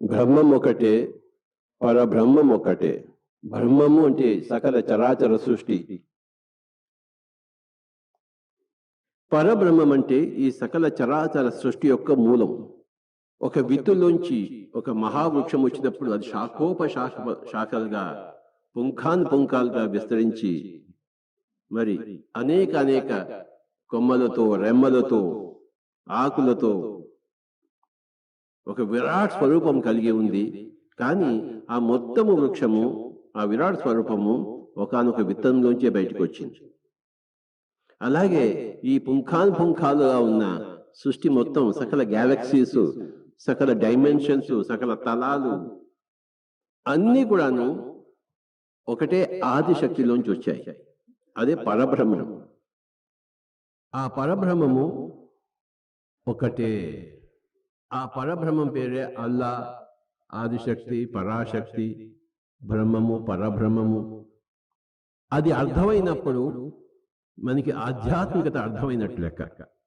బ్రహ్మం ఒకటే పరబ్రహ్మం ఒకటే బ్రహ్మము అంటే సకల చరాచర సృష్టి. పరబ్రహ్మం అంటే ఈ సకల చరాచర సృష్టి యొక్క మూలం. ఒక విత్తులోంచి ఒక మహావృక్షం వచ్చినప్పుడు అది శాఖోపశాఖ శాఖలుగా పుంఖాన్ పుంఖాలుగా విస్తరించి మరి అనేక అనేక కొమ్మలతో రెమ్మలతో ఆకులతో ఒక విరాట్ స్వరూపం కలిగి ఉంది. కానీ ఆ మొత్తము వృక్షము ఆ విరాట్ స్వరూపము ఒకనొక విత్తనంలోంచే బయటకు వచ్చింది అలాగే ఈ పుంఖాన్ పుంఖాలుగా ఉన్న సృష్టి మొత్తం సకల గ్యాలక్సీస్ సకల డైమెన్షన్స్ సకల తలాలు అన్నీ కూడాను ఒకటే ఆది శక్తిలోంచి వచ్చాయి. అదే పరబ్రహ్మం ఆ పరబ్రహ్మము ఒకటే ఆ పరబ్రహ్మం పేరే అల్లా ఆదిశక్తి పరాశక్తి బ్రహ్మము పరబ్రహ్మము. అది అర్థమైనప్పుడు మనకి ఆధ్యాత్మికత అర్థమైనట్లు లెక్క.